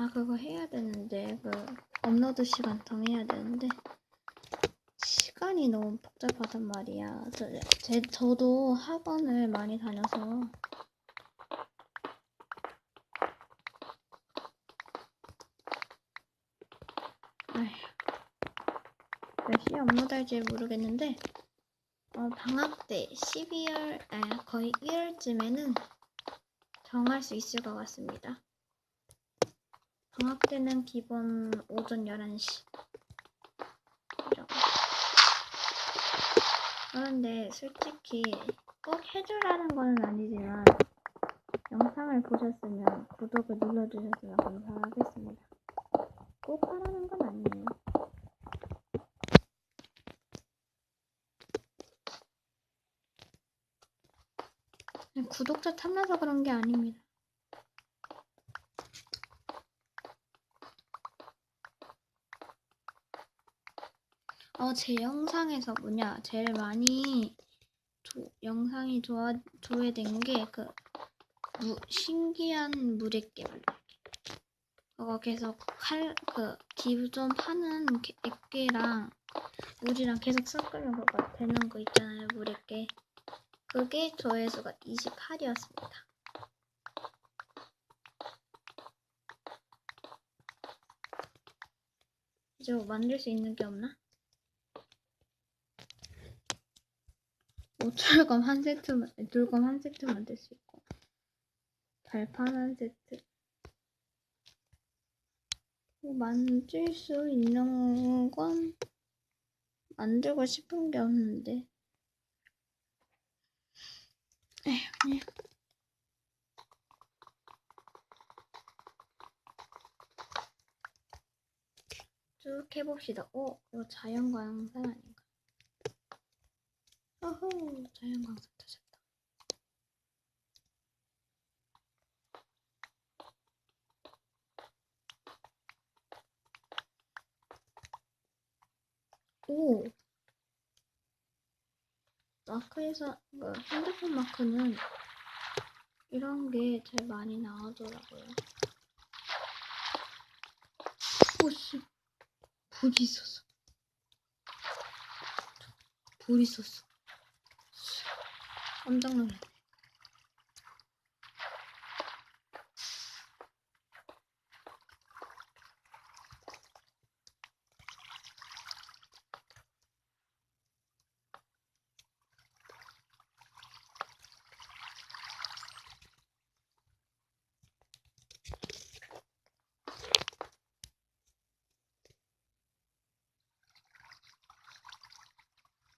아, 그거 해야 되는데, 그, 업로드 시간 정해야 되는데, 시간이 너무 복잡하단 말이야. 저, 제, 저도 학원을 많이 다녀서, 몇 시에 업로드 할지 모르겠는데, 어, 방학 때 12월, 아, 거의 1월쯤에는 정할 수 있을 것 같습니다. 방학 때는 기본 오전 11시. 이라고. 그런데 솔직히 꼭 해주라는 건 아니지만 영상을 보셨으면 구독을 눌러주셨으면 감사하겠습니다. 꼭 하라는 건 아니에요. 구독자 탐나서 그런 게 아닙니다. 어, 제 영상에서 뭐냐, 제일 많이 조, 영상이 좋아, 조회된 게 그, 무, 신기한 만들기. 그거 계속 칼, 그, 기존 파는 게- 액계랑 물이랑 계속 섞으면 그거 되는 거 있잖아요, 물액개. 그게 조회수가 28이었습니다. 이제 뭐 만들 수 있는 게 없나? 오철검 한 세트만, 돌검 한 세트 만들 수 있고, 발판 한 세트. 뭐 만들 수 있는 건 만들고 싶은 게 없는데. 에휴, 그냥. 쭉 해봅시다. 오, 이거 자연광산 아닌가? 어허, 자연광산 찾았다. 오! 마크에서, 그 핸드폰 마크는 이런 게 제일 많이 나오더라고요. 오씨, 불이 있었어. 불이 있었어. 깜짝 놀랐네.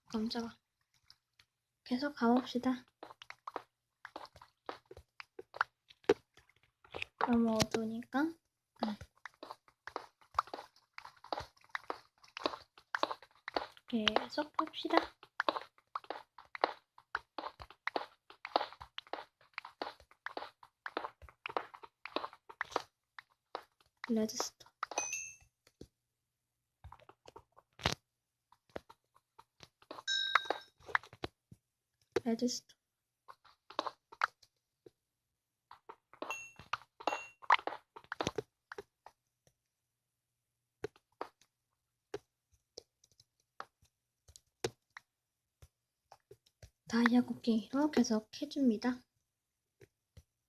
깜짝아. 계속 가봅시다. 너무 어두우니까. 응. 계속 봅시다. 레드스톤. 레드스톤. 다이아 쿠킹으로 계속 해줍니다.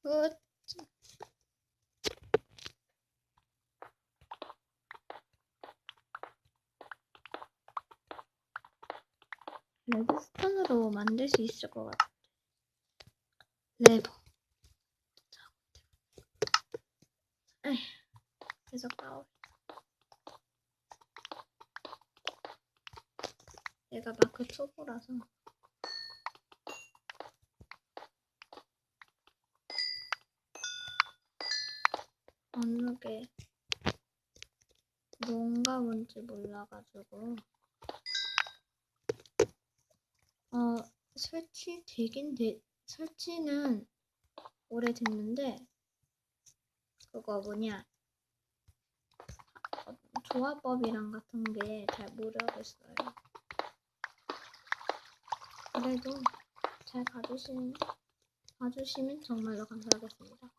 끝. 레드스톤으로 만들 수 있을 것 같아. 레버. 에휴, 계속 나오. 얘가 마크 초보라서. 어느 게 뭔가 뭔지 몰라가지고 어 설치 되긴 돼 설치는 오래됐는데 그거 뭐냐? 어, 조합법이랑 같은 게 잘 모르겠어요. 그래도 잘 봐주시면 봐주시면 정말로 감사하겠습니다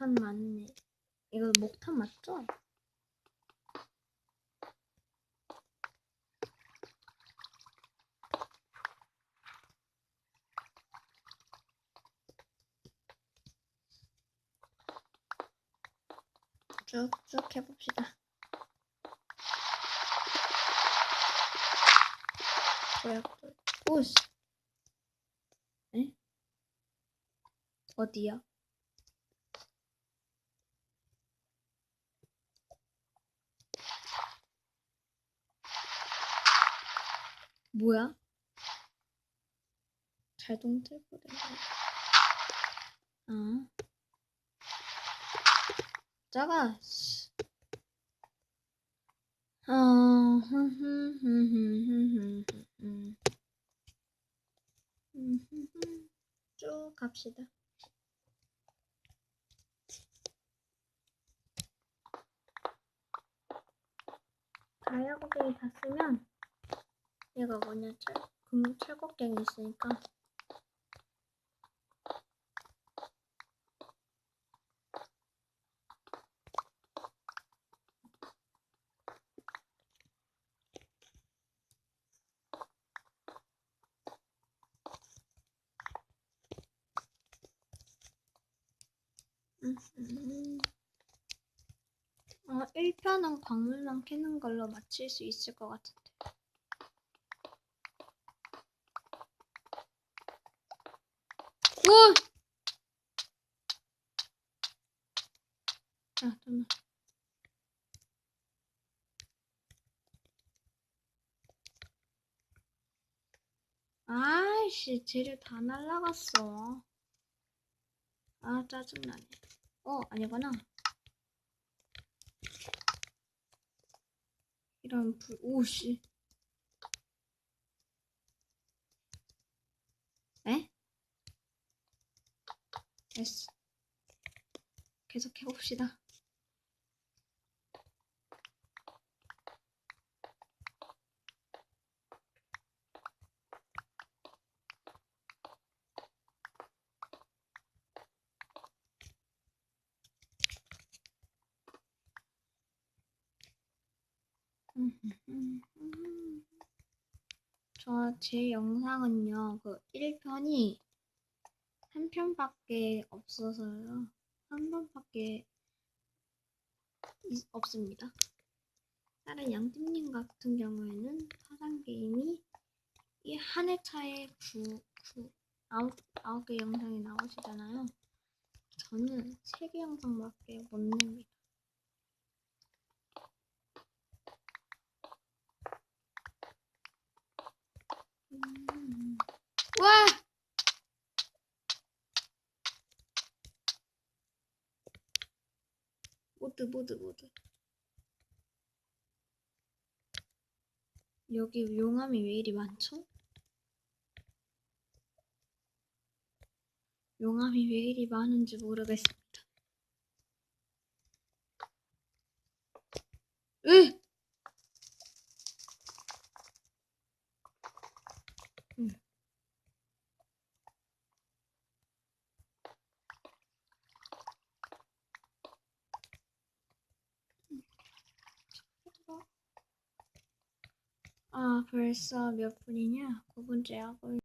목탄 맞네. 이거 목탄 맞죠? 쭉쭉 해봅시다. 뭐야, 또. 오씨. 에? 어디야? 뭐야? 자동 거. 아. 작아. 흠흠흠. 쭉 갑시다. 다이아고갱이 다 쓰면 얘가 뭐냐 철, 금 철곡갱이 있으니까. 어, 1편은 광물만 캐는 걸로 마칠 수 있을 것 같은데. 오! 아, 잠깐만. 아이씨, 쟤를 다 날라갔어. 아, 짜증나네. 어, 아니구나. 이런 불, 오씨. 에? 됐어. 계속 해봅시다. 저 제 영상은요, 그 1편이 한 편밖에 없어서요. 한 번밖에 있- 없습니다. 다른 양팀님 같은 경우에는 파산 게임이 이한 회차에 9, 9, 아홉, 아홉 개 영상이 나오시잖아요. 저는 세개 영상밖에 못 냅니다. 음. 와! 모드 모드 모드 여기 용암이 왜 이리 많죠? 용암이 왜 이리 많은지 모르겠습니다. 으! 음. 아, 벌써 몇 분이냐? 9분째 하고